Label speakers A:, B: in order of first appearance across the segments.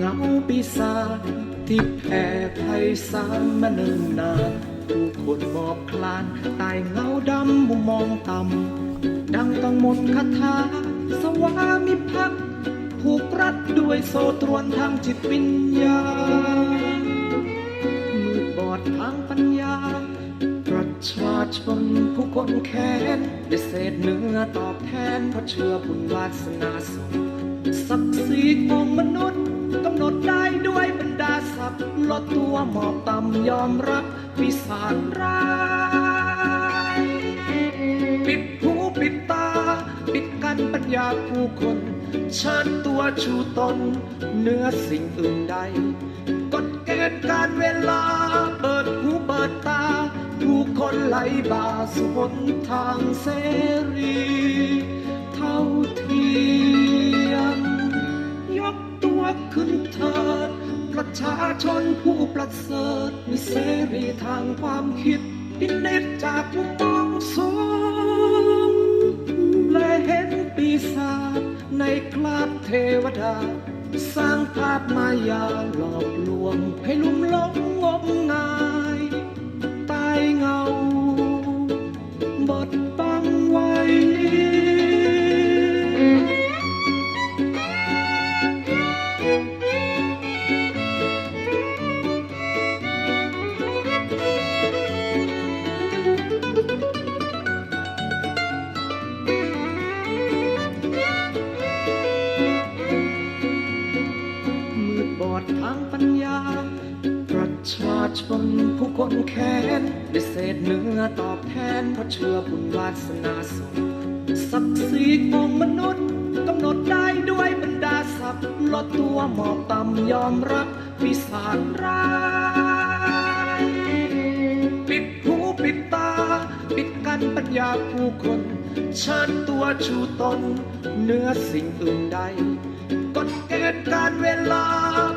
A: เงาปีศาจที่แผ่ไพศาลมาเนิ่นนานผู้คนหมอบคลานใต้เงาดำมุมมองต่ำดังต้องมนคาถาสวามิภักดิ์ผูกรัดด้วยโซตรวนทางจิตวิญญาณ ชนผู้คนแค้นได้เศษเนื้อตอบแทนเพราะเชื่อบุญวาสนาสูงศักดิ์ศรีของมนุษย์กำหนดได้ด้วยบรรดาศัพท์ลดตัวหมอบต่ำยอมรับปีศาจร้ายปิดหูปิดตา ปิดกันปัญญาผู้คนเชิญตัวชูตนเนื้อสิ่งอื่นใดกฎเกณฑ์การเวลา เปิดหูเปิดตา ผู้คนไหลบ่าสู่หนทางเสรี เท่าเทียมยกตัวขึ้นเถิด ประชาชนผู้ประเสริฐมีเสรีทางความคิดพินิจจากมุมมองสงและเห็นปีศาจในคราบเทวดา สร้างภาพมายาหลอกลวงให้ลุ่มหลงงมงาย เงา บดบังไว้ นเนื้อสิ่งอื่นใดกฎเกณฑ์การเวลา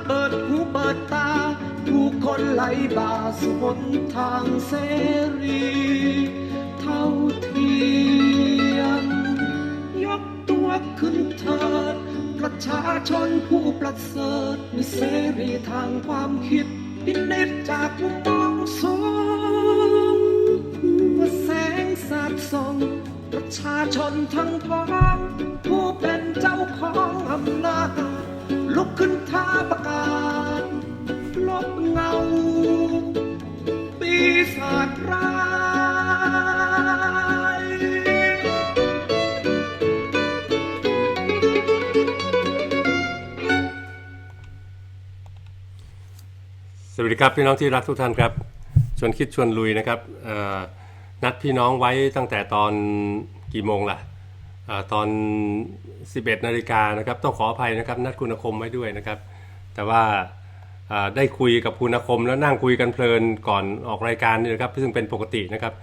A: เปิดหูเปิดตาผู้คนไหลบ่าสู่หนทางเสรี เท่าเทียมยกตัวขึ้นเถิด ประชาชนผู้ประเสริฐมีเสรีทางความคิดพินิจจากมุมมองสูงว่าแสงสาดส่อง ชาชนทั้งพ้องผู้เป็นเจ้าของอำนาจ ลุกขึ้นท้าประกาศลบเงา ปีศาจร้าย
B: สวัสดีครับพี่น้องที่รักทุกท่านครับ ชวนคิดชวนลุยนะครับนัดพี่น้องไว้ตั้งแต่ตอน กี่โมงล่ะอตอน 11 นาฬิกานะครับต้องขออภัยนะครับนัดคุณคมไว้ด้วยนะครับ แต่ว่าได้คุยกับคุณคมแล้วนั่งคุยกันเพลินก่อนออกรายการนี่นะครับซึ่งเป็นปกตินะครับ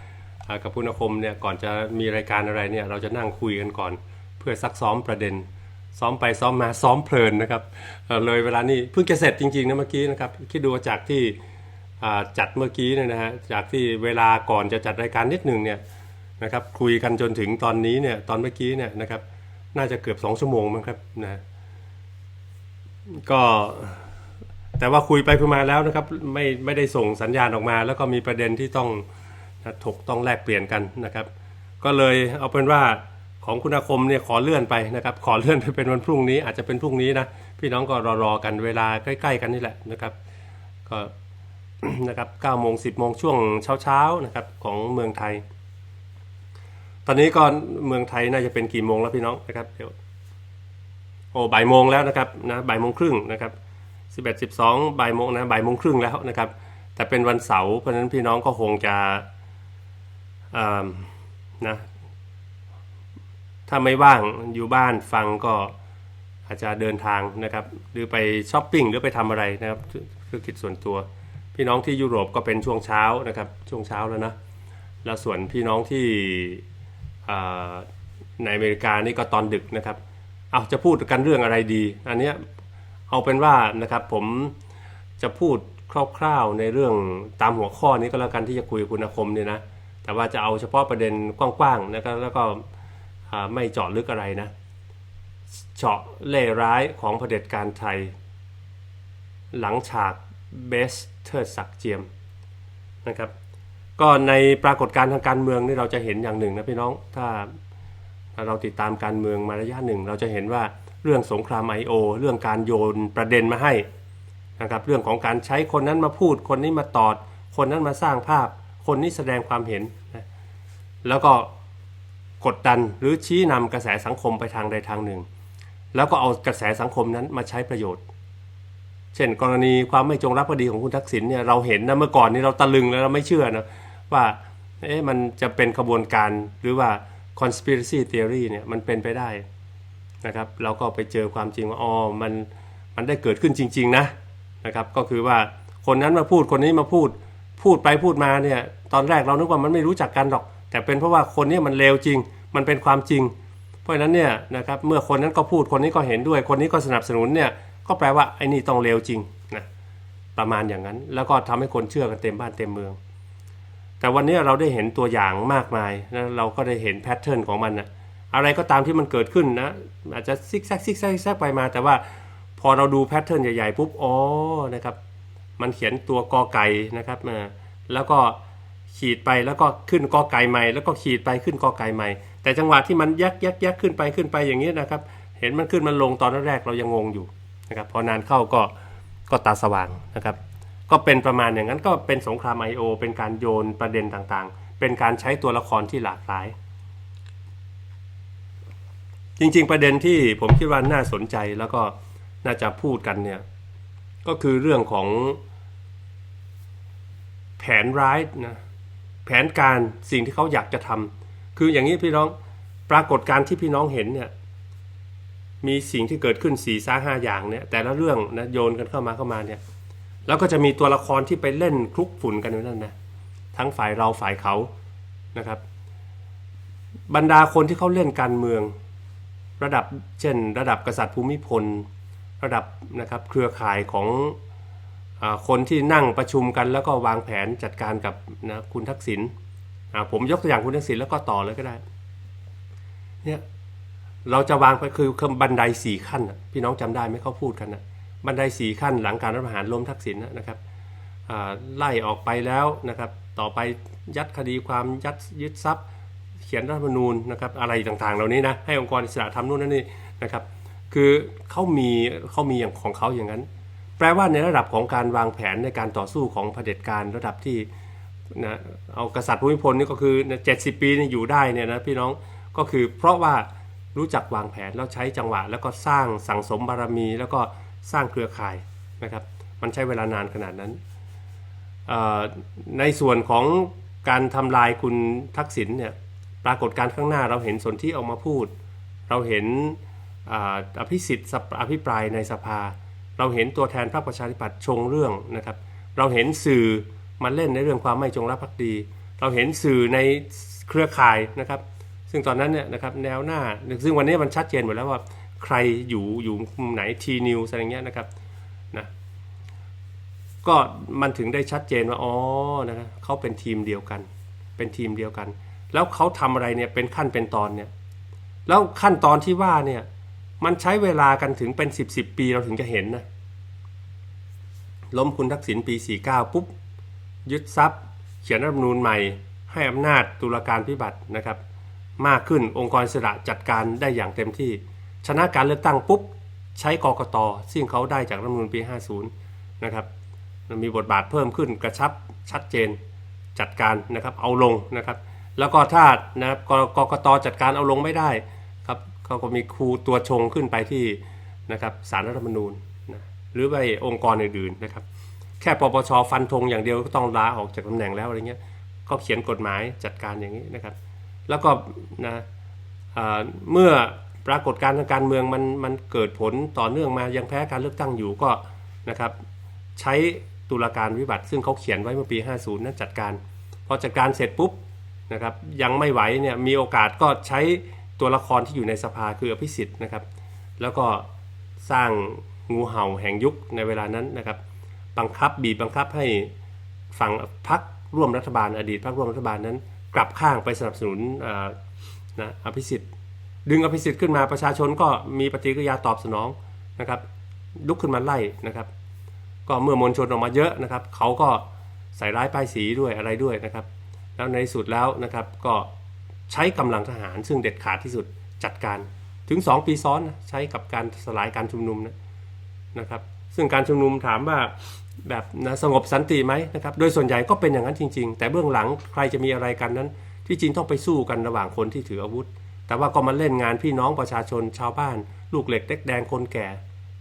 B: กับคุณคมเนี่ยก่อนจะมีรายการอะไรเนี่ยเราจะนั่งคุยกันก่อน เพื่อซักซ้อมประเด็น ซ้อมไปซ้อมมาซ้อมเพลินนะครับเเลยเวลานี้เพิ่งจะเสร็จจริงๆนะเมื่อกี้นะครับคิดดูจากที่จัดเมื่อกี้เนี่ยนะฮะจากที่เวลาก่อนจะจัดรายการนิดหนึ่งเนี่ย นะครับคุยกันจนถึงตอนนี้เนี่ยตอนเมื่อกี้เนี่ยนะครับน่าจะเกือบ2ชั่วโมงมั้งครับนะก็แต่ว่าคุยไปคุยมาแล้วนะครับไม่ไม่ได้ส่งสัญญาณออกมา แล้วก็มีประเด็นที่ต้องนะถกต้องแลกเปลี่ยนกันนะครับ ก็เลยเอาเป็นว่าของคุณอาคมเนี่ยขอเลื่อนไปนะครับ ขอเลื่อนไปเป็นวันพรุ่งนี้อาจจะเป็นพรุ่งนี้นะพี่น้องก็รอๆกันเวลาใกล้ๆ กันนี่แหละนะครับก็นะครับ9โมง10โมงช่วงเช้าๆนะครับของเมืองไทย อนนี้ก็เมืองไทยน่าจะเป็นกี่โมงแล้วพี่น้องนะครับเดี๋ยวโอ้บ่ายโมงแล้วนะครับนะบ่ายโมงครึ่งนะครับ11 12บ่ายโมงนะบ่ายโมงครึ่งแล้วนะครับ แต่เป็นวันเสาร์เพราะฉะนั้นพี่น้องก็คงจะอ่านะถ้าไม่ว่างอยู่บ้านฟังก็อาจจะเดินทางนะครับ หรือไปช้อปปิ้งหรือไปทำอะไรนะครับธุรกิจส่วนตัว พี่น้องที่ยุโรปก็เป็นช่วงเช้านะครับ ช่วงเช้าแล้วนะแล้วส่วนพี่น้องที่ ในอเมริกานี่ก็ตอนดึกนะครับ เอาจะพูดกันเรื่องอะไรดี อันนี้เอาเป็นว่านะครับผมจะพูดคร่าวๆในเรื่องตามหัวข้อนี้ก็แล้วกันที่จะคุยคุณอาคมเนี่ยนะ แต่ว่าจะเอาเฉพาะประเด็นกว้างๆนะครับแล้วก็ไม่เจาะลึกอะไรนะ เจาะเล่ร้ายของเผด็จการไทย หลังฉากเบสเทิดศักดิ์เจียมนะครับ ก็ในปรากฏการณ์ทางการเมืองนี่เราจะเห็นอย่างหนึ่งนะพี่น้องถ้าถ้าเราติดตามการเมืองมาระยะหนึ่ง เราจะเห็นว่าเรื่องสงคราม I.O. เรื่องการโยนประเด็นมาให้นะครับเรื่องของการใช้คนนั้นมาพูด คนนี้มาตอด คนนั้นมาสร้างภาพ คนนี้แสดงความเห็นนะแล้วก็กดดันหรือชี้นำกระแสสังคมไปทางใดทางหนึ่ง แล้วก็เอากระแสสังคมนั้นมาใช้ประโยชน์ เช่น กรณีความไม่จงรักภักดีของคุณทักษิณเนี่ยเราเห็นนะเมื่อก่อนนี้เราตะลึงแล้วเราไม่เชื่อนะ ว่าเอ๊ะมันจะเป็นขบวนการหรือว่า conspiracy theory เนี่ยมันเป็นไปได้นะครับเราก็ไปเจอความจริงว่าอ๋อมันมันได้เกิดขึ้นจริง ๆ นะนะครับ ก็คือว่าคนนั้นมาพูดคนนี้มาพูดพูดไปพูดมาเนี่ยตอนแรกเรานึกว่ามันไม่รู้จักกันหรอก แต่เป็นเพราะว่าคนนี้มันเลวจริง มันเป็นความจริง เพราะฉะนั้นเนี่ยนะครับเมื่อคนนั้นก็พูดคนนี้ก็เห็นด้วย คนนี้ก็สนับสนุนเนี่ยก็แปลว่าไอ้นี่ต้องเลวจริงนะประมาณอย่างนั้น แล้วก็ทำให้คนเชื่อกันเต็มบ้านเต็มเมือง แต่วันนี้เราได้เห็นตัวอย่างมากมายนะเราก็ได้เห็นแพทเทิร์นของมันนะอะไรก็ตามที่มันเกิดขึ้นนะ อาจจะซิกแซกซิกแซกซิกแซกไปมา แต่ว่าพอเราดูแพทเทิร์นใหญ่ๆปุ๊บอ๋อนะครับ มันเขียนตัวกอไก่นะครับมาแล้วก็ขีดไปแล้วก็ขึ้นกอไก่ใหม่ แล้วก็ขีดไปขึ้นกอไก่ใหม่ แต่จังหวะที่มันยักยักยักขึ้นไปขึ้นไปอย่างนี้นะครับ เห็นมันขึ้นมันลงตอนแรกเรายังงงอยู่นะครับพอนานเข้าก็ก็ตาสว่างนะครับ ก็เป็นประมาณอย่างนั้นก็เป็นสงคราม I.O. เป็นการโยนประเด็นต่างๆ เป็นการใช้ตัวละครที่หลากหลาย จริงๆประเด็นที่ผมคิดว่าน่าสนใจแล้วก็น่าจะพูดกันเนี่ยก็คือเรื่องของแผนร้ายนะแผนการสิ่งที่เขาอยากจะทำคืออย่างนี้พี่น้องปรากฏการที่พี่น้องเห็นเนี่ยมีสิ่งที่เกิดขึ้นสี่ซ่าห้าอย่างเนี่ยแต่ละเรื่องนะโยนกันเข้ามาเข้ามาเนี่ย แล้วก็จะมีตัวละครที่ไปเล่นคลุกฝุ่นกันอยู่นั่นนะทั้งฝ่ายเราฝ่ายเขานะครับ บรรดาคนที่เขาเล่นการเมือง ระดับเช่น ระดับกษัตริย์ภูมิพล ระดับนะครับเครือข่ายของอคนที่นั่งประชุมกัน แล้วก็วางแผนจัดการกับนะคุณทักษิณผมยกตัวอย่างคุณทักษิณแล้วก็ต่อเลยก็ได้เนี่ยเราจะวางไปคือบันไดสี่ขั้น พี่น้องจำได้ไหมเขาพูดกันนะ บันไดสี่ขั้นหลังการรัฐประหารล้มทักษิณนะนะครับไล่ออกไปแล้วนะครับต่อไปยัดคดีความยัดยึดทรัพย์ เขียนรัฐธรรมนูญนะครับอะไรต่างๆ เหล่านี้นะให้องค์กรอิสระทำนู่นนั่นนี่นะครับคือเขามีเขามีอย่างของเขาอย่างนั้น แปลว่าในระดับของการวางแผนในการต่อสู้ของเผด็จการระดับที่นะเอากษัตริย์ภูมิพลนี่ก็คือเจ็ดสิบปีนี่อยู่ได้เนี่ยนะพี่น้องก็คือเพราะว่ารู้จักวางแผนแล้วใช้จังหวะ แล้วก็สร้างสังสมบารมีแล้วก็ สร้างเครือข่ายนะครับ มันใช้เวลานานขนาดนั้น ในส่วนของการทำลายคุณทักษิณเนี่ยปรากฏการข้างหน้าเราเห็นสนที่ออกมาพูด เราเห็นออภิสิทธิ์อภิปรายในสภา เราเห็นตัวแทนพรรคประชาธิปัตย์ชงเรื่องนะครับ เราเห็นสื่อมาเล่นในเรื่องความไม่จงรักภักดี เราเห็นสื่อในเครือข่ายนะครับ ซึ่งตอนนั้นเนี่ยนะครับแนวหน้า ซึ่งวันนี้มันชัดเจนหมดแล้วว่า ใครอยู่อยู่มุมไหนทีนิวอะไรเงี้ยนะครับนะก็มันถึงได้ชัดเจนว่าอ๋อนะครับเขาเป็นทีมเดียวกัน เป็นทีมเดียวกัน แล้วเขาทำอะไรเนี่ยเป็นขั้นเป็นตอนเนี่ยแล้วขั้นตอนที่ว่าเนี่ยมันใช้เวลากันถึงเป็น 10บสปีเราถึงจะเห็นนะล้มคุณทักษิณปี 49 ปุ๊บ ยึดทรัพย์ เขียนรัฐธรรมนูญใหม่ ให้อำนาจตุลาการพิบัตินะครับ มากขึ้นองค์กรสระจัดการได้อย่างเต็มที่ ชนะการเลือกตั้งปุ๊บใช้กกตซึ่งเขาได้จากรัฐมนูญปี 50 นะครับมีบทบาทเพิ่มขึ้นกระชับชัดเจนจัดการนะครับเอาลงนะครับ แล้วก็ถ้านะครับกกตจัดการเอาลงไม่ได้ครับเขาก็มีครูตัวชงขึ้นไปที่นะครับสารรัฐธรรมนูญนะหรือไปองค์กรอื่นๆนะครับ แค่ปปชฟันธงอย่างเดียวก็ต้องลาออกจากตำแหน่งแล้วอะไรเงี้ยก็เขียนกฎหมายจัดการอย่างนี้นะครับ แล้วก็นะเมื่อ ปรากฏการณ์ทางการเมืองมันมันเกิดผลต่อเนื่องมายังแพ้การเลือกตั้งอยู่ก็นะครับใช้ตุลาการวิบัติซึ่งเขาเขียนไว้เมื่อปี 50นั้นจัดการพอจัดการเสร็จปุ๊บนะครับยังไม่ไหวเนี่ยมีโอกาสก็ใช้ตัวละครที่อยู่ในสภาคืออภิสิทธิ์นะครับ แล้วก็สร้างงูเห่าแห่งยุคในเวลานั้นนะครับ บังคับบีบบังคับให้ฝั่งพักร่วมรัฐบาล อดีตพักร่วมรัฐบาลนั้น กลับข้างไปสนับสนุนนะอภิสิทธิ์ ดึงอภิสิทธิ์ขึ้นมาประชาชนก็มีปฏิกิริยาตอบสนองนะครับลุกขึ้นมาไล่นะครับ ก็เมื่อมวลชนออกมาเยอะนะครับเขาก็ใส่ร้ายป้ายสีด้วยอะไรด้วยนะครับ แล้วในสุดแล้วนะครับก็ใช้กำลังทหารซึ่งเด็ดขาดที่สุดจัดการถึง 2 ปีซ้อนนะใช้กับการสลายการชุมนุมนะนะครับ ซึ่งการชุมนุมถามว่าแบบนะสงบสันติไหมนะครับ โดยส่วนใหญ่ก็เป็นอย่างนั้นจริง ๆ แต่เบื้องหลังใครจะมีอะไรกันนั้น ที่จริงต้องไปสู้กันระหว่างคนที่ถืออาวุธ แต่ว่าก็มาเล่นงานพี่น้องประชาชนชาวบ้าน ลูกเหล็กเด็กแดงคนแก่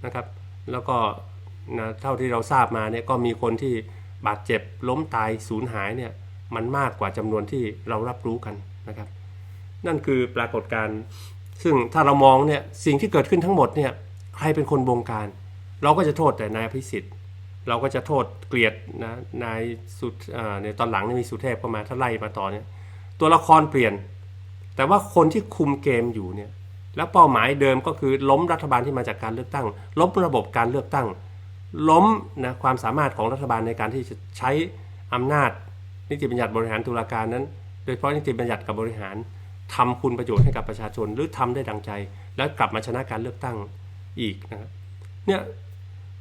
B: นะครับ แล้วก็นะเท่าที่เราทราบมาเนี่ยก็มีคนที่บาดเจ็บล้มตายสูญหายเนี่ยมันมากกว่าจำนวนที่เรารับรู้กันนะครับ นั่นคือปรากฏการณ์ซึ่งถ้าเรามองเนี่ยสิ่งที่เกิดขึ้นทั้งหมดเนี่ยใครเป็นคนบงการ เราก็จะโทษแต่นายอภิสิทธิ์ เราก็จะโทษเกลียดนะนายสุดในตอนหลังนี่มีสุเทพเข้ามาถ้าไล่มาต่อเนี่ยตัวละครเปลี่ยน แต่ว่าคนที่คุมเกมอยู่เนี่ยแล้วเป้าหมายเดิมก็คือล้มรัฐบาลที่มาจากการเลือกตั้ง ล้มระบบการเลือกตั้ง ล้มนะความสามารถของรัฐบาลในการที่จะใช้อำนาจ นิติบัญญัติบริหารตุลาการนั้น โดยเฉพาะนิติบัญญัติกับบริหารทำคุณประโยชน์ให้กับประชาชนหรือทำได้ดังใจ แล้วกลับมาชนะการเลือกตั้งอีกนะครับเนี่ย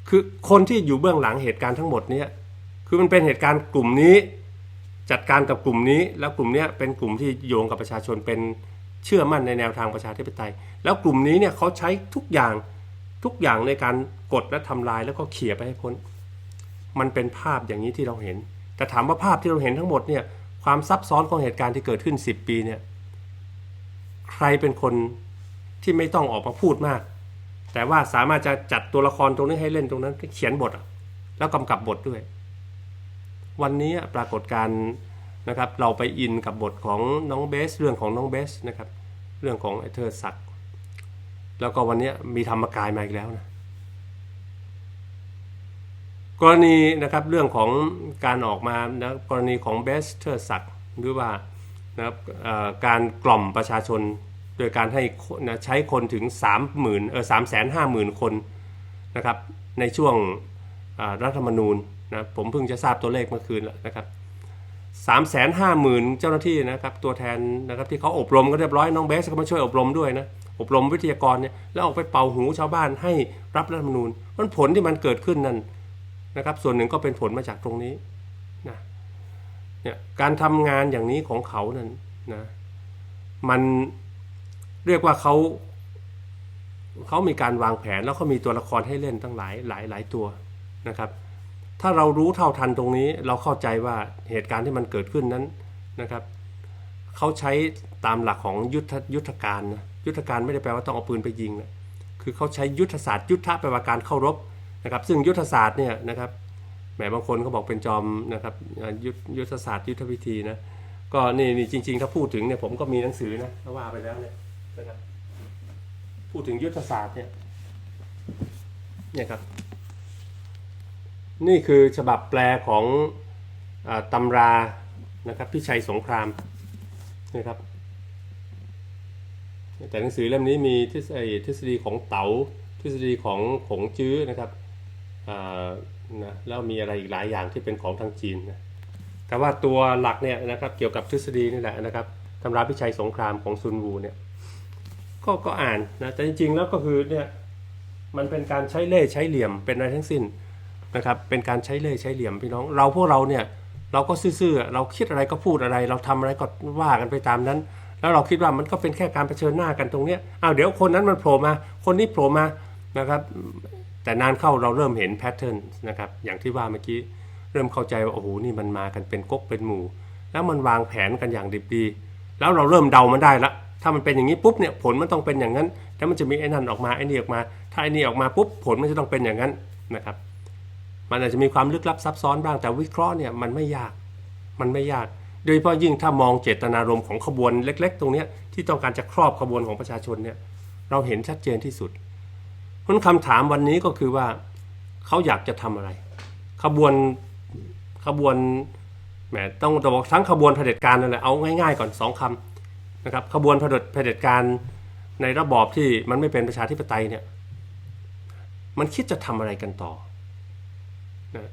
B: คือคนที่อยู่เบื้องหลังเหตุการณ์ทั้งหมดเนี่ยคือมันเป็นเหตุการณ์กลุ่มนี้ จัดการกับกลุ่มนี้ แล้วกลุ่มนี้เป็นกลุ่มที่โยงกับประชาชนเป็นเชื่อมั่นในแนวทางประชาธิปไตย แล้วกลุ่มนี้เนี่ยเขาใช้ทุกอย่างทุกอย่างในการกดและทำลายแล้วก็เขี่ยไปให้พ้น มันเป็นภาพอย่างนี้ที่เราเห็น แต่ถามว่าภาพที่เราเห็นทั้งหมดเนี่ยความซับซ้อนของเหตุการณ์ที่เกิดขึ้น 10 ปีเนี่ยใครเป็นคนที่ไม่ต้องออกมาพูดมาก แต่ว่าสามารถจะจัดตัวละครตรงนี้ให้เล่นตรงนั้นเขียนบทอะแล้วกำกับบทด้วย วันนี้ปรากฏการนะครับเราไปอินกับบทของน้องเบส เรื่องของน้องเบสนะครับเรื่องของไอเธอศักดิ์แล้วก็วันนี้มีธรรมกายมาอีกแล้วนะกรณีนะครับเรื่องของการออกมานะกรณีของเบสเทอร์สักหรือว่านะครับการกล่อมประชาชนโดยการให้นะใช้คนถึง 3 0,000เออ3 5 0 0 0 0คนนะครับในช่วงรัฐธรรมนูญ นะผมเพิ่งจะทราบตัวเลขเมื่อคืนแล้วนะครับ3 5 0 0 0 0เจ้าหน้าที่นะครับตัวแทนนะครับที่เขาอบรมก็เรียบร้อยน้องเบสก็มาช่วยอบรมด้วยนะอบรมวิทยากรเนี่ยแล้วออกไปเป่าหูชาวบ้านให้รับรัฐธรรมนูญมันผลที่มันเกิดขึ้นนั่นนะครับส่วนหนึ่งก็เป็นผลมาจากตรงนี้นะเนี่ยการทำงานอย่างนี้ของเขานั้นนะมันเรียกว่าเขาเขามีการวางแผนแล้วเขามีตัวละครให้เล่นตั้งหลายหลายหลายตัวนะครับ ถ้าเรารู้เท่าทันตรงนี้ เราเข้าใจว่าเหตุการณ์ที่มันเกิดขึ้นนั้นนะครับเขาใช้ตามหลักของยุทธยุทธการนะยุทธการไม่ได้แปลว่าต้องเอาปืนไปยิงนะคือเขาใช้ยุทธศาสตร์ยุทธะแปลว่าการเข้ารบนะครับ ซึ่งยุทธศาสตร์เนี่ยนะครับแหมบางคนก็บอกเป็นจอมนะครับยุทธยุทธศาสตร์ยุทธวิธีนะก็นี่นี่จริง ๆ ถ้าพูดถึงเนี่ยผมก็มีหนังสือนะว่าไปแล้วเนี่ยนะครับพูดถึงยุทธศาสตร์เนี่ยเนี่ยครับ นี่คือฉบับแปลของอตำรานะครับพิชัยสงครามนะครับแต่หนังสือเล่มนี้มีทฤษฎีของเต๋าทฤษฎีของขงจื้อนะครับนะแล้วมีอะไรอีกหลายอย่างที่เป็นของทางจีนนะแต่ว่าตัวหลักเนี่ยนะครับเกี่ยวกับทฤษฎีนี่แหละนะครับตำราพิชัยสงครามของซุนวูเนี่ยก็ก็อ่านนะแต่จริงๆแล้วก็คือเนี่ยมันเป็นการใช้เล่ใช้เหลี่ยมเป็นอะไรทั้งสิ้น นะครับเป็นการใช้เล่ห์ใช้เหลี่ยมพี่น้อง เราพวกเราเนี่ยเราก็ซื่อๆเราคิดอะไรก็พูดอะไร เราทำอะไรก็ว่ากันไปตามนั้น แล้วเราคิดว่ามันก็เป็นแค่การเผชิญหน้ากันตรงเนี้ยอ้าวเดี๋ยวคนนั้นมันโผล่มา คนนี้โผล่มานะครับ แต่นานเข้าเราเริ่มเห็นแพทเทิร์นนะครับอย่างที่ว่าเมื่อกี้เริ่มเข้าใจว่าโอ้โหนี่มันมากันเป็นก๊กเป็นหมู่ แล้วมันวางแผนกันอย่างดิบดี แล้วเราเริ่มเดามันได้ละถ้ามันเป็นอย่างนี้ปุ๊บเนี่ยผลมันต้องเป็นอย่างนั้นแล้วมันจะมีไอ้นั่นออกมาไอ้นี่ออกมา ถ้าไอ้นี่ออกมาปุ๊บผลมันจะต้องเป็นอย่างนั้นนะครับ มันอาจจะมีความลึกลับซับซ้อนบ้างแต่วิเคราะห์เนี่ยมันไม่ยากมันไม่ยาก โดยเฉพาะยิ่งถ้ามองเจตนารมณ์ของขบวนเล็ก ๆ ตรงนี้ที่ต้องการจะครอบขบวนของประชาชนเนี่ยเราเห็นชัดเจนที่สุดเพราะฉะนั้นคำถามวันนี้ก็คือว่าเขาอยากจะทำอะไร ขบวนขบวนแหมต้องต้บอกทั้งขบวนเผด็จการนั่นแหละเอาง่ายๆก่อนสองคำนะครับขบวนเผด็จเผด็จการในระบอบที่มันไม่เป็นประชาธิปไตยเนี่ยมันคิดจะทำอะไรกันต่อ นะ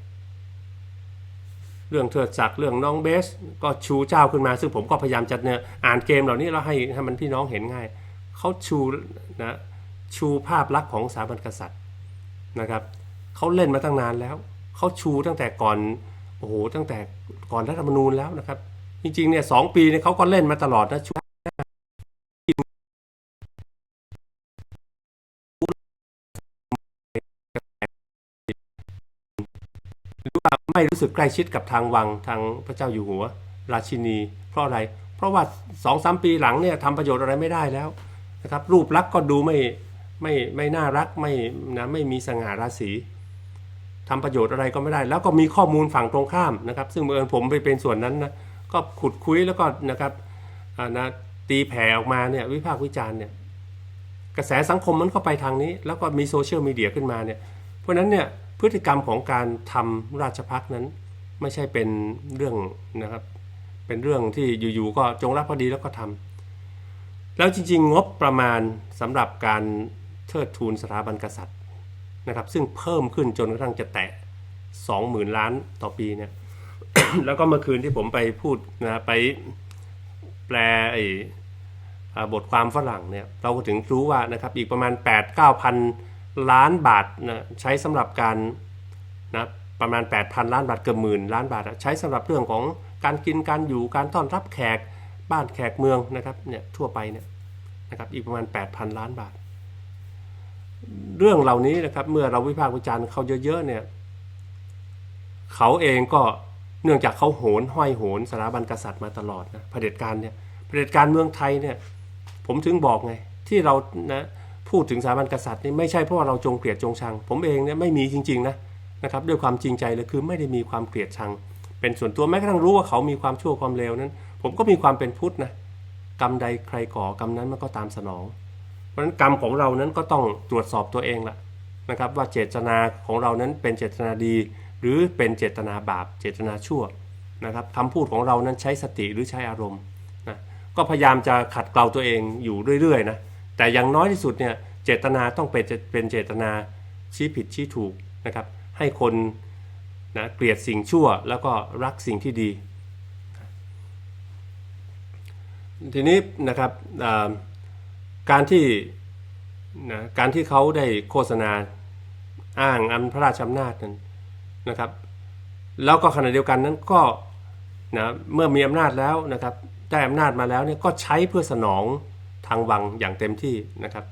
B: เรื่องเทิดศักดิ์เรื่องน้องเบส ก็ชูเจ้าขึ้นมา ซึ่งผมก็พยายามจะเนี่ยอ่านเกมเหล่านี้แล้วให้ให้มันพี่น้องเห็นง่ายเขาชูนะชูภาพลักษณ์ของสถาบันกษัตริย์นะครับเขาเล่นมาตั้งนานแล้วเขาชูตั้งแต่ก่อนโอ้โหตั้งแต่ก่อนรัฐธรรมนูญแล้วนะครับ จริงๆเนี่ยสองปีเนี่ยเขาก็เล่นมาตลอดนะชู ไม่รู้สึกใกล้ชิดกับทางวังทางพระเจ้าอยู่หัว ราชินี เพราะอะไร เพราะว่าสองสามปีหลังเนี่ยทำประโยชน์อะไรไม่ได้แล้วนะครับ รูปลักษณ์ก็ดูไม่ไม่ไม่น่ารักไม่นะไม่มีสง่าราศีทำประโยชน์อะไรก็ไม่ได้ แล้วก็มีข้อมูลฝั่งตรงข้ามนะครับ ซึ่งเมื่อผมไปเป็นส่วนนั้นนะก็ขุดคุยแล้วก็นะครับอ่านะตีแผ่ออกมาเนี่ยวิพากษ์วิจารณ์เนี่ยกระแสสังคมมันก็ไปทางนี้ แล้วก็มีโซเชียลมีเดียขึ้นมาเนี่ยเพราะนั้นเนี่ย พฤติกรรมของการทำราชพักนั้น ไม่ใช่เป็นเรื่องนะครับ เป็นเรื่องที่อยู่ๆก็จงรักภักดีแล้วก็ทำแล้วจริงๆ งบประมาณสำหรับการเทิดทูนสถาบันกษัตริย์นะครับซึ่งเพิ่มขึ้นจนกระทั่งจะแตะ 20,000 ล้านต่อปีเนี่ยแล้วก็เมื่อคืนที่ผมไปพูดนะไปแปลไอ้บทความฝรั่งเนี่ยเราก็ถึงรู้ว่านะครับอีกประมาณ 8 9 0 0 0 ล้านบาทนะใช้สำหรับการนะประมาณ 8,000 ล้านบาทเกือบหมื่นล้านบาทใช้สำหรับเรื่องของการกินการอยู่การต้อนรับแขกบ้านแขกเมืองนะครับเนี่ยทั่วไปเนี่ยนะครับอีกประมาณ 8,000 ล้านบาท เรื่องเหล่านี้นะครับเมื่อเราวิพากษ์วิจารณ์เขาเยอะๆเนี่ยเขาเองก็เนื่องจากเขาโหนห้อยโหนสถาบันกษัตริย์มาตลอดนะเผด็จการเนี่ยเผด็จการเมืองไทยเนี่ยผมถึงบอกไงที่เรานะ พูดถึงสถาบันกษัตริย์นี่ไม่ใช่เพราะว่าเราจงเกลียดจงชัง ผมเองเนี่ยไม่มีจริงๆนะนะครับด้วยความจริงใจเลยคือไม่ได้มีความเกลียดชัง เป็นส่วนตัวแม้กระทั่งรู้ว่าเขามีความชั่วความเลวนั้น ผมก็มีความเป็นพุทธนะกรรมใดใครก่อกรรมนั้นมันก็ตามสนอง เพราะฉะนั้นกรรมของเรานั้นก็ต้องตรวจสอบตัวเองละนะครับว่าเจตนาของเรานั้นเป็นเจตนาดี หรือเป็นเจตนาบาป เจตนาชั่วนะครับคำพูดของเรานั้นใช้สติหรือใช้อารมณ์นะก็พยายามจะขัดเกลาตัวเองอยู่เรื่อยๆนะ แต่อย่างน้อยที่สุดเนี่ยเจตนาต้องเป็นเป็นเจตนาชี้ผิดชี้ถูกนะครับให้คนนะเกลียดสิ่งชั่วแล้วก็รักสิ่งที่ดี ทีนี้นะครับการที่นะการที่เขาได้โฆษณาอ้างอำพระราชอำนาจนั้นนะครับ แล้วก็ขณะเดียวกันนั้นก็นะเมื่อมีอำนาจแล้วนะครับได้อำนาจมาแล้วเนี่ยก็ใช้เพื่อสนอง ทางวังอย่างเต็มที่นะครับ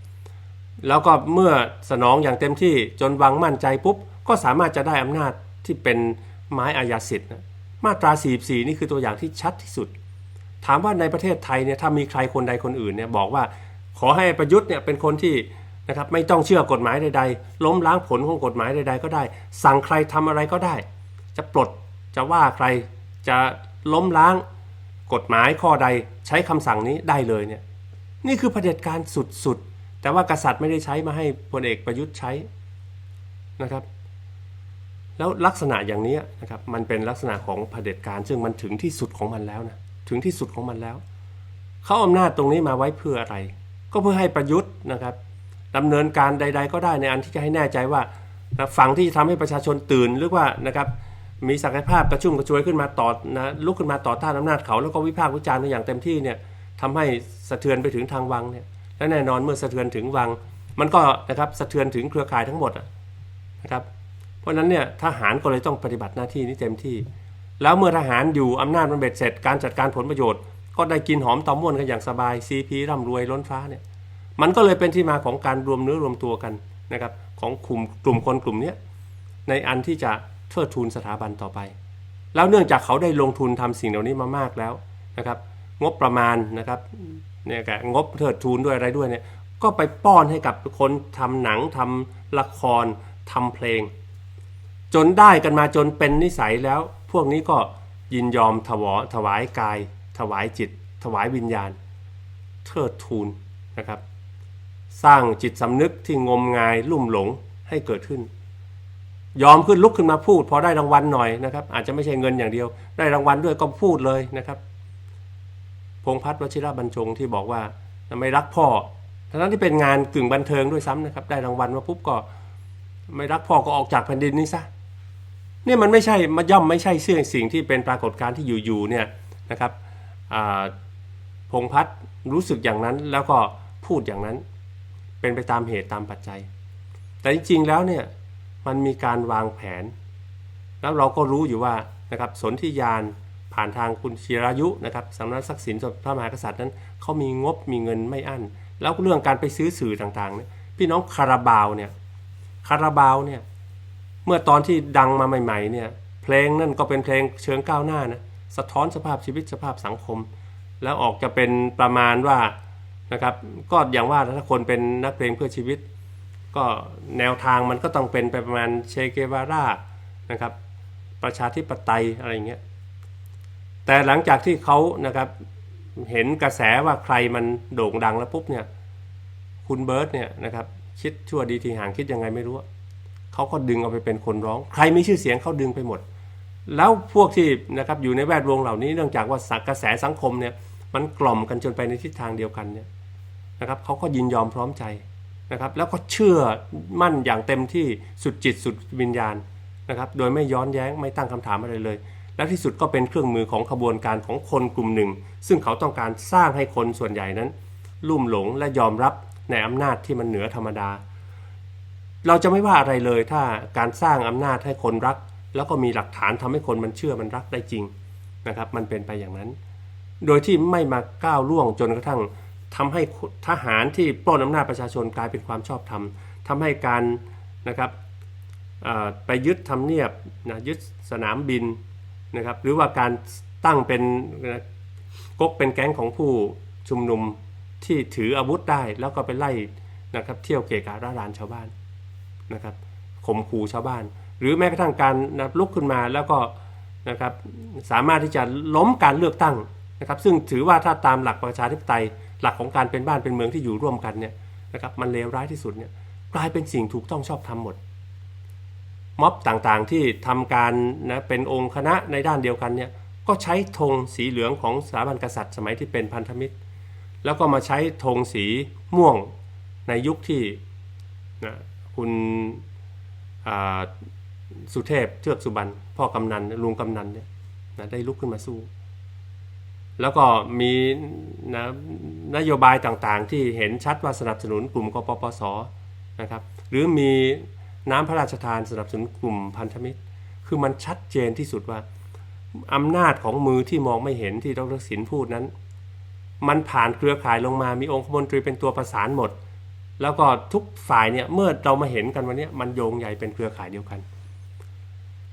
B: แล้วก็เมื่อสนองอย่างเต็มที่จนวังมั่นใจปุ๊บ ก็สามารถจะได้อำนาจที่เป็นไม้อาญาสิทธิ์มาตรา 44 นี่คือตัวอย่างที่ชัดที่สุด ถามว่าในประเทศไทยเนี่ยถ้ามีใครคนใดคนอื่นเนี่ยบอกว่าขอให้ประยุทธ์เนี่ยเป็นคนที่นะครับไม่ต้องเชื่อกฎหมายใดๆ ล้มล้างผลของกฎหมายใดๆ ก็ได้ สั่งใครทำอะไรก็ได้ จะปลดจะว่าใครจะล้มล้างกฎหมายข้อใดใช้คำสั่งนี้ได้เลยเนี่ย นี่คือเผด็จการสุดๆ แต่ว่ากษัตริย์ไม่ได้ใช้มาให้พลเอกประยุทธ์ใช้นะครับ แล้วลักษณะอย่างนี้นะครับมันเป็นลักษณะของเผด็จการซึ่งมันถึงที่สุดของมันแล้วนะถึงที่สุดของมันแล้ว เขาอำนาจตรงนี้มาไว้เพื่ออะไร ก็เพื่อให้ประยุทธ์นะครับดำเนินการใด ๆ ก็ได้ในอันที่จะให้แน่ใจว่าฝั่งที่จะทำให้ประชาชนตื่นหรือว่านะครับมีศักยภาพกระชุ่มกระชวยขึ้นมาต่อนะลุกขึ้นมาต่อต้านอำนาจเขาแล้วก็วิพากษ์วิจารณ์อย่างเต็มที่เนี่ย ทำให้สะเทือนไปถึงทางวังเนี่ยและแน่นอนเมื่อสะเทือนถึงวัง มันก็นะครับสะเทือนถึงเครือข่ายทั้งหมดนะครับเพราะฉะนั้นเนี่ยทหารก็เลยต้องปฏิบัติหน้าที่นี้เต็มที่ แล้วเมื่อทหารอยู่อำนาจมันเบ็ดเสร็จการจัดการผลประโยชน์ ก็ได้กินหอมตอมม่วนกันอย่างสบาย CP ร่ำรวยล้นฟ้าเนี่ยมันก็เลยเป็นที่มาของการรวมเนื้อรวมตัวกันนะครับของกลุ่มกลุ่มคนกลุ่มนี้ในอันที่จะเทิดทูนสถาบันต่อไป แล้วเนื่องจากเขาได้ลงทุนทำสิ่งเหล่านี้มามากแล้วนะครับ งบประมาณนะครับเนี่ยกับงบเทิดทูนด้วยอะไรด้วยเนี่ยก็ไปป้อนให้กับคนทำหนังทำละครทำเพลง จนได้กันมาจนเป็นนิสัยแล้ว พวกนี้ก็ยินยอมถวถวายกาย ถวายจิต ถวายวิญญาณ เทิดทูนนะครับ สร้างจิตสำนึกที่งมงายลุ่มหลงให้เกิดขึ้น ยอมขึ้นลุกขึ้นมาพูด พอได้รางวัลหน่อยนะครับ อาจจะไม่ใช่เงินอย่างเดียว ได้รางวัลด้วยก็พูดเลยนะครับ พงพัฒน์วชิระบรรจงที่บอกว่าไม่รักพ่อทั้งนั้นที่เป็นงานกึ่งบันเทิงด้วยซ้ำนะครับได้รางวัลมาปุ๊บก็ไม่รักพ่อก็ออกจากแผ่นดินนี้ซะเนี่ยมันไม่ใช่มันย่อมไม่ใช่เสื่องสิ่งที่เป็นปรากฏการณ์ที่อยู่ๆเนี่ยนะครับพงพัฒน์รู้สึกอย่างนั้นแล้วก็พูดอย่างนั้น เป็นไปตามเหตุตามปัจจัย แต่จริงๆแล้วเนี่ยมันมีการวางแผน แล้วเราก็รู้อยู่ว่านะครับสนธิยาน ผ่านทางคุณชิรายุนะครับสำนักทรัพย์สินส่วนพระมหากษัตริย์นั้นเขามีงบมีเงินไม่อั้น แล้วเรื่องการไปซื้อสื่อต่างๆเนี่ยพี่น้องคาราบาวเนี่ยคาราบาวเนี่ยเมื่อตอนที่ดังมาใหม่ ๆเนี่ยเพลงนั่นก็เป็นเพลงเชิงก้าวหน้านะสะท้อนสภาพชีวิตสภาพสังคม แล้วออกจะเป็นประมาณว่านะครับก็อย่างว่าถ้าคนเป็นนักเพลงเพื่อชีวิต ก็แนวทางมันก็ต้องเป็นไปประมาณเชเกวาร่านะครับประชาธิปไตยอะไรอย่างเงี้ย แต่หลังจากที่เขานะครับเห็นกระแสว่าใครมันโด่งดังแล้วปุ๊บเนี่ยคุณเบิร์ตเนี่ยนะครับคิดชั่วดีทีห่างคิดยังไงไม่รู้เขาก็ดึงเอาไปเป็นคนร้อง ใครมีชื่อเสียงเขาดึงไปหมด แล้วพวกที่นะครับอยู่ในแวดวงเหล่านี้เนื่องจากว่าสักกระแสสังคมเนี่ยมันกล่อมกันจนไปในทิศทางเดียวกันเนี่ยนะครับเขาก็ยินยอมพร้อมใจนะครับแล้วก็เชื่อมั่นอย่างเต็มที่สุดจิตสุดวิญญาณนะครับโดยไม่ย้อนแย้งไม่ตั้งคำถามอะไรเลย และที่สุดก็เป็นเครื่องมือของขบวนการของคนกลุ่มหนึ่ง ซึ่งเขาต้องการสร้างให้คนส่วนใหญ่นั้น ลุ่มหลงและยอมรับในอำนาจที่มันเหนือธรรมดา เราจะไม่ว่าอะไรเลยถ้าการสร้างอำนาจให้คนรัก แล้วก็มีหลักฐานทำให้คนมันเชื่อมันรักได้จริงนะครับ มันเป็นไปอย่างนั้น โดยที่ไม่มาก้าวล่วงจนกระทั่งทำให้ทหารที่ปล้นอำนาจประชาชนกลายเป็นความชอบธรรมทำให้การนะครับไปยึดทำเนียบนะยึดสนามบิน นะครับหรือว่าการตั้งเป็นก๊กเป็นแก๊งของผู้ชุมนุมที่ถืออาวุธได้แล้วก็ไปไล่นะครับเที่ยวเกะกะร้ารานชาวบ้านนะครับข่มขู่ชาวบ้าน หรือแม้กระทั่งการนะลุกขึ้นมาแล้วก็นะครับสามารถที่จะล้มการเลือกตั้งนะครับ ซึ่งถือว่าถ้าตามหลักประชาธิปไตยหลักของการเป็นบ้านเป็นเมืองที่อยู่ร่วมกันเนี่ยนะครับมันเลวร้ายที่สุดเนี่ยกลายเป็นสิ่งถูกต้องชอบธรรมหมด ม็อบต่างๆที่ทำการนะเป็นองค์คณะในด้านเดียวกันเนี่ยก็ใช้ธงสีเหลืองของสถาบันกษัตริย์ สมัยที่เป็นพันธมิตร แล้วก็มาใช้ธงสีม่วงในยุคที่นะคุณสุเทพเทือกสุบรรณพ่อกำนันลุงกำนันเนี่ยนะได้ลุกขึ้นมาสู้ แล้วก็มีนะนโยบายต่างๆที่เห็นชัดว่าสนับสนุนกลุ่มกปปสนะครับ หรือมี น้ำพระราชทานสนับสนุนกลุ่มพันธมิตร คือมันชัดเจนที่สุดว่าอำนาจของมือที่มองไม่เห็นที่ดรศิลป์พูดนั้น มันผ่านเครือข่ายลงมามีองคมนตรีเป็นตัวประสานหมด แล้วก็ทุกฝ่ายเนี่ยเมื่อเรามาเห็นกันวันนี้มันโยงใหญ่เป็นเครือข่ายเดียวกัน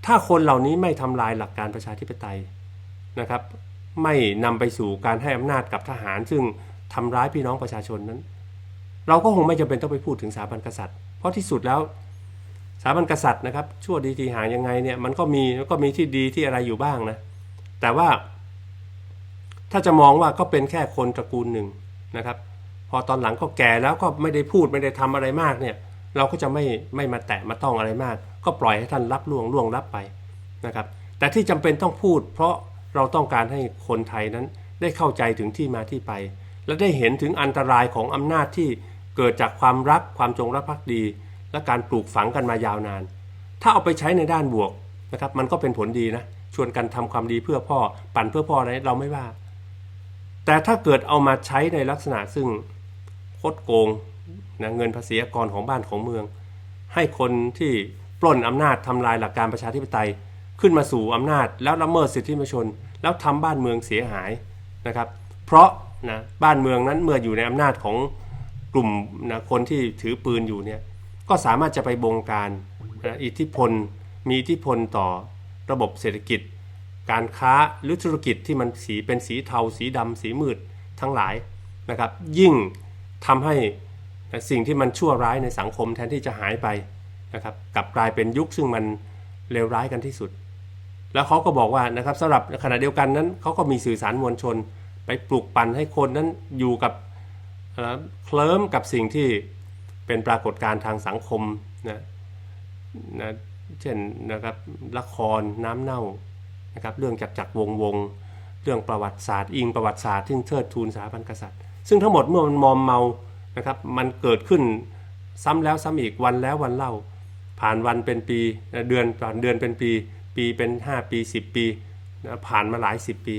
B: ถ้าคนเหล่านี้ไม่ทำลายหลักการประชาธิปไตยนะครับ ไม่นำไปสู่การให้อำนาจกับทหาร ซึ่งทำร้ายพี่น้องประชาชนนั้น เราก็คงไม่จำเป็นต้องไปพูดถึงสถาบันกษัตริย์ เพราะที่สุดแล้ว สถาบันกษัตริย์นะครับชั่วดีทีหางยังไงเนี่ยมันก็มีก็มีที่ดีที่อะไรอยู่บ้างนะแต่ว่า ถ้าจะมองว่าก็เป็นแค่คนตระกูลหนึ่งนะครับ พอตอนหลังก็แก่แล้วก็ไม่ได้พูดไม่ได้ทำอะไรมากเนี่ย เราก็จะไม่ไม่มาแตะมาต้องอะไรมาก ก็ปล่อยให้ท่านรับล่วงล่วงรับไปนะครับ แต่ที่จำเป็นต้องพูด เพราะเราต้องการให้คนไทยนั้นได้เข้าใจถึงที่มาที่ไป และได้เห็นถึงอันตรายของอำนาจที่เกิดจากความรักความจงรักภักดี และการปลูกฝังกันมายาวนาน ถ้าเอาไปใช้ในด้านบวกนะครับมันก็เป็นผลดีนะชวนกันทำความดีเพื่อพ่อปั่นเพื่อพ่ออะไรเราไม่ว่า แต่ถ้าเกิดเอามาใช้ในลักษณะซึ่งคดโกงนะเงินภาษีอากรของบ้านของเมือง ให้คนที่ปล้นอำนาจทำลายหลักการประชาธิปไตยขึ้นมาสู่อำนาจ แล้วละเมิดสิทธิมนชน แล้วทำบ้านเมืองเสียหายนะครับ เพราะนะบ้านเมืองนั้นเมื่ออยู่ในอำนาจของกลุ่มนะคนที่ถือปืนอยู่เนี่ย ก็สามารถจะไปบงการอิทธิพล มีอิทธิพลต่อระบบเศรษฐกิจ การค้าหรือธุรกิจที่มันสีเป็นสีเทา สีดำสีมืดทั้งหลายนะครับ ยิ่งทำให้สิ่งที่มันชั่วร้ายในสังคมแทนที่จะหายไปนะครับกลับกลายเป็นยุคซึ่งมันเลวร้ายกันที่สุด แล้วเขาก็บอกว่านะครับสำหรับขณะเดียวกันนั้นเขาก็มีสื่อสารมวลชน ไปปลุกปั่นให้คนนั้นอยู่กับเคลิ้มกับสิ่งที่ เป็นปรากฏการณ์ทางสังคมนะนะเช่นนะครับละครน้ำเน่านะครับเรื่องจักจักรวงวง เรื่องประวัติศาสตร์อิงประวัติศาสตร์ที่เทิดทูนสถาบันกษัตริย์ ซึ่งทั้งหมดเมื่อมันมอมเมานะครับมันเกิดขึ้นซ้ำแล้วซ้ำอีกวันแล้ววันเล่า ผ่านวันเป็นปีเดือนผ่านเดือนเป็นปี ปีเป็น 5 ปี 10 ปีนะผ่านมาหลาย 10 ปี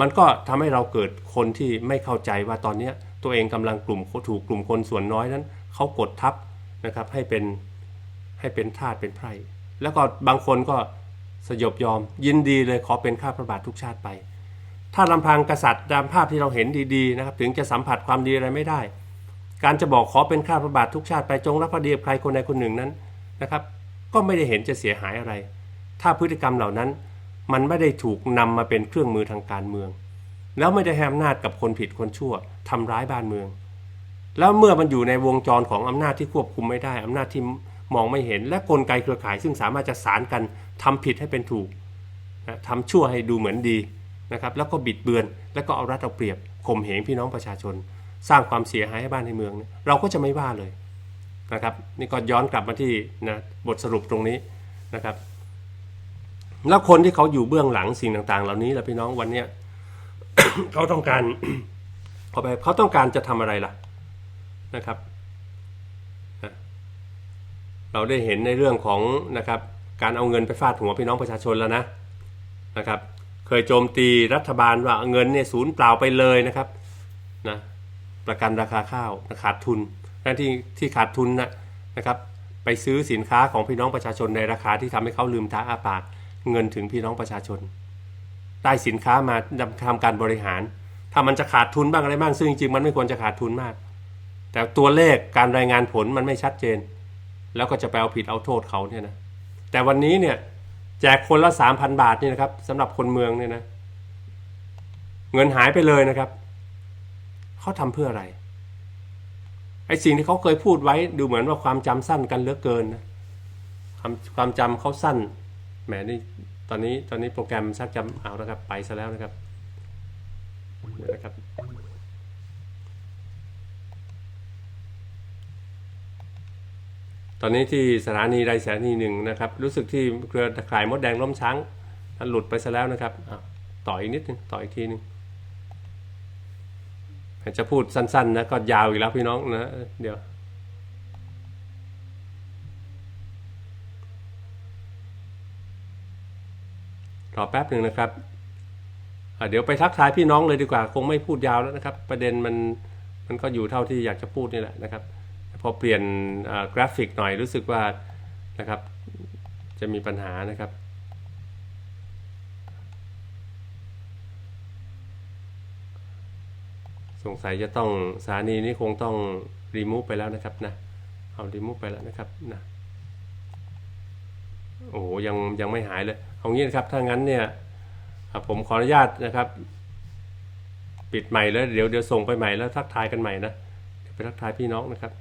B: มันก็ทำให้เราเกิดคนที่ไม่เข้าใจว่าตอนนี้ตัวเองกำลังกลุ่มถูกกลุ่มคนส่วนน้อยนั้น เขากดทับนะครับให้เป็นให้เป็นทาสเป็นไพร่แล้วก็บางคนก็สยบยอมยินดีเลยขอเป็นข้าพระบาททุกชาติไป ถ้าลำพังกษัตริย์ตามภาพที่เราเห็นดีๆนะครับ ถึงจะสัมผัสความดีอะไรไม่ได้ การจะบอกขอเป็นข้าพระบาททุกชาติไปจงรับพระเดียบใครคนใดคนหนึ่งนั้นนะครับ ก็ไม่ได้เห็นจะเสียหายอะไร ถ้าพฤติกรรมเหล่านั้น มันไม่ได้ถูกนำมาเป็นเครื่องมือทางการเมือง แล้วไม่ได้ให้อำนาจกับคนผิดคนชั่วทำร้ายบ้านเมือง แล้วเมื่อมันอยู่ในวงจรของอำนาจที่ควบคุมไม่ได้อำนาจที่มองไม่เห็น และกลไกเครือข่าย ซึ่งสามารถจะสารกันทำผิดให้เป็นถูกนะทำชั่วให้ดูเหมือนดีนะครับแล้วก็บิดเบือน แล้วก็เอารัดเอาเปรียบข่มเหงพี่น้องประชาชน สร้างความเสียหายให้บ้านให้เมือง เราก็จะไม่ว่าเลยนะครับนี่ก็ย้อนกลับมาที่นะบทสรุปตรงนี้นะครับแล้วคนที่เขาอยู่เบื้องหลังสิ่งต่าง ๆ เหล่านี้แหละพี่น้องวันเนี้ยเขาต้องการขอไปเขาต้องการจะทำอะไรล่ะ นะครับนะเราได้เห็นในเรื่องของนะครับการเอาเงินไปฟาดหัวพี่น้องประชาชนแล้วนะนะครับ เคยโจมตีรัฐบาลว่าเงินเนี่ยศูนย์เปล่าไปเลยนะครับนะประกันราคาข้าวขาดทุนนั่นที่ที่ขาดทุนนะนะครับ ไปซื้อสินค้าของพี่น้องประชาชนในราคาที่ทำให้เขาลืมตาอ้าปากเงินถึงพี่น้องประชาชน ได้สินค้ามาทำการบริหาร ถ้ามันจะขาดทุนบ้างอะไรบ้างซึ่งจริงๆมันไม่ควรจะขาดทุนมาก แต่ตัวเลขการรายงานผลมันไม่ชัดเจน แล้วก็จะไปเอาผิดเอาโทษเขาเนี่ยนะแต่วันนี้เนี่ยแจกคนละสามพันบาทนี่นะครับสำหรับคนเมืองเนี่ยนะ เงินหายไปเลยนะครับเขาทำเพื่ออะไรไอ้สิ่งที่เขาเคยพูดไว้ดูเหมือนว่าความจำสั้นกันเหลือเกินนะความความจำเขาสั้นแหมนี่ตอนนี้ตอนนี้โปรแกรมชักจำเอาแล้วครับไปซะแล้วนะครับนะครับ ตอนนี้ที่สถานีใดสถานีหนึ่งนะครับ รู้สึกที่เครือข่ายมดแดงล้มช้างหลุดไปซะแล้วนะครับต่ออีกนิดนึงต่ออีกทีนึงจะพูดสั้นๆนะก็ยาวอีกแล้วพี่น้องนะเดี๋ยวรอแป๊บหนึ่งนะครับ เดี๋ยวไปทักทายพี่น้องเลยดีกว่า คงไม่พูดยาวแล้วนะครับ ประเด็นมันมันก็อยู่เท่าที่อยากจะพูดนี่แหละนะครับ พอเปลี่ยนกราฟิกหน่อยรู้สึกว่านะครับจะมีปัญหานะครับ สงสัยจะต้องสถานีนี้คงต้องรีมูฟไปแล้วนะครับนะเอารีมูฟไปแล้วนะครับนะโอ้โหยังยังไม่หายเลย เอางี้นะครับ ถ้างั้นเนี่ยผมขออนุญาตนะครับ ปิดใหม่แล้วเดี๋ยวเดี๋ยวส่งไปใหม่แล้วทักทายกันใหม่นะไปทักทายพี่น้องนะครับ